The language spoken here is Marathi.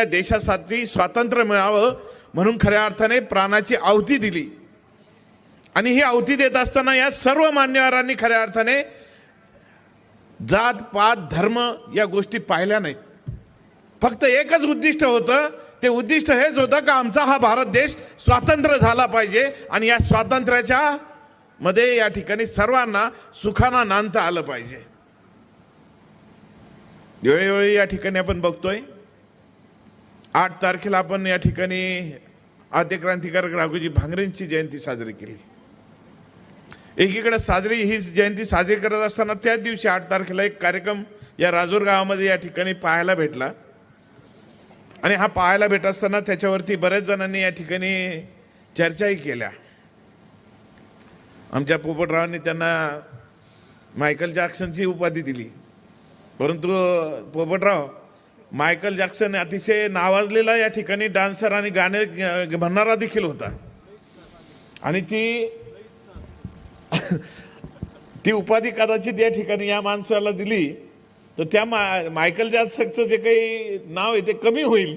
या देशासाठी स्वातंत्र्य मिळावं म्हणून खऱ्या अर्थाने प्राणाची आहुती दिली. आणि ही आहुती देत असताना या सर्व मान्यवरांनी खऱ्या अर्थाने जात पात धर्म या गोष्टी पाहिल्या नाहीत. फक्त एकच उद्दिष्ट होतं. ते उद्दिष्ट हेच होतं का आमचा हा भारत देश स्वातंत्र्य झाला पाहिजे आणि या स्वातंत्र्याच्या मध्ये या ठिकाणी सर्वांना सुखाना नांदता आलं पाहिजे. वेळोवेळी या ठिकाणी आपण बघतोय आठ तारखेला आपण या ठिकाणी आद्य क्रांतिकारक राघोजी भांगरेंची जयंती साजरी केली. एकीकडे साजरी ही जयंती साजरी करत असताना त्याच दिवशी आठ तारखेला एक कार्यक्रम या राजूर गावामध्ये या ठिकाणी पाहायला भेटला. आणि हा पाहायला भेट असताना त्याच्यावरती बऱ्याच जणांनी या ठिकाणी चर्चाही केल्या. आमच्या पोपटरावांनी त्यांना मायकल जॅक्सनची उपाधी दिली. परंतु पोपटराव मायकल जॅक्सन अतिशय नावाजलेला या ठिकाणी डान्सर आणि गाणे म्हणणारा देखील होता. आणि ती ती उपाधी कदाचित या ठिकाणी या माणसाला दिली तर त्या मा मायकल जॅक्सनचं जे काही नाव आहे ते कमी होईल.